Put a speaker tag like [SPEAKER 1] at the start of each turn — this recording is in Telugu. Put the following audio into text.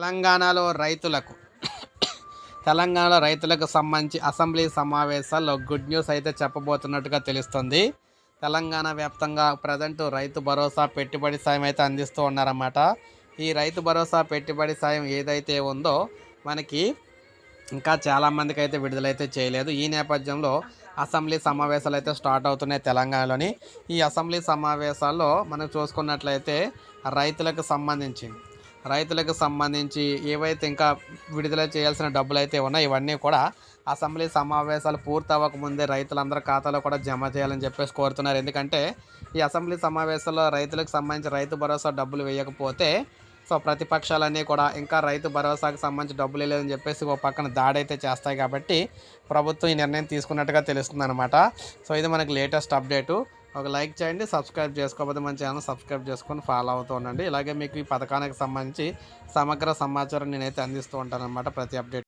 [SPEAKER 1] తెలంగాణలో రైతులకు తెలంగాణలో రైతులకు సంబంధించి అసెంబ్లీ సమావేశాల్లో గుడ్ న్యూస్ అయితే చెప్పబోతున్నట్టుగా తెలుస్తుంది. తెలంగాణ వ్యాప్తంగా ప్రజెంట్ రైతు భరోసా పెట్టుబడి సాయం అయితే అందిస్తూ ఉన్నారన్నమాట. ఈ రైతు భరోసా పెట్టుబడి సాయం ఏదైతే ఉందో మనకి ఇంకా చాలామందికి అయితే విడుదలైతే చేయలేదు. ఈ నేపథ్యంలో అసెంబ్లీ సమావేశాలు అయితే స్టార్ట్ అవుతున్నాయి తెలంగాణలోని. ఈ అసెంబ్లీ సమావేశాల్లో మనం చూసుకున్నట్లయితే రైతులకు సంబంధించి రైతులకు సంబంధించి ఏవైతే ఇంకా విడుదల చేయాల్సిన డబ్బులు అయితే ఉన్నాయో ఇవన్నీ కూడా అసెంబ్లీ సమావేశాలు పూర్తి అవ్వకముందే రైతులందరి ఖాతాలో కూడా జమ చేయాలని చెప్పేసి కోరుతున్నారు. ఎందుకంటే ఈ అసెంబ్లీ సమావేశాల్లో రైతులకు సంబంధించి రైతు భరోసా డబ్బులు వేయకపోతే సో ప్రతిపక్షాలన్నీ కూడా ఇంకా రైతు భరోసాకు సంబంధించి డబ్బులు లేదని చెప్పేసి ఓ పక్కన దాడైతే చేస్తాయి కాబట్టి ప్రభుత్వం ఈ నిర్ణయం తీసుకున్నట్టుగా తెలుస్తుంది అనమాట సో ఇది మనకి లేటెస్ట్ అప్డేటు. ఒక లైక్ చేయండి సబ్స్క్రైబ్ చేసుకోకపోతే మన ఛానల్ సబ్స్క్రైబ్ చేసుకొని ఫాలో అవుతూ ఉండండి. ఇలాగే మీకు ఈ పథకానికి సంబంధించి సమగ్ర సమాచారం నేనైతే అందిస్తూ ఉంటాను అనమాట ప్రతి అప్డేట్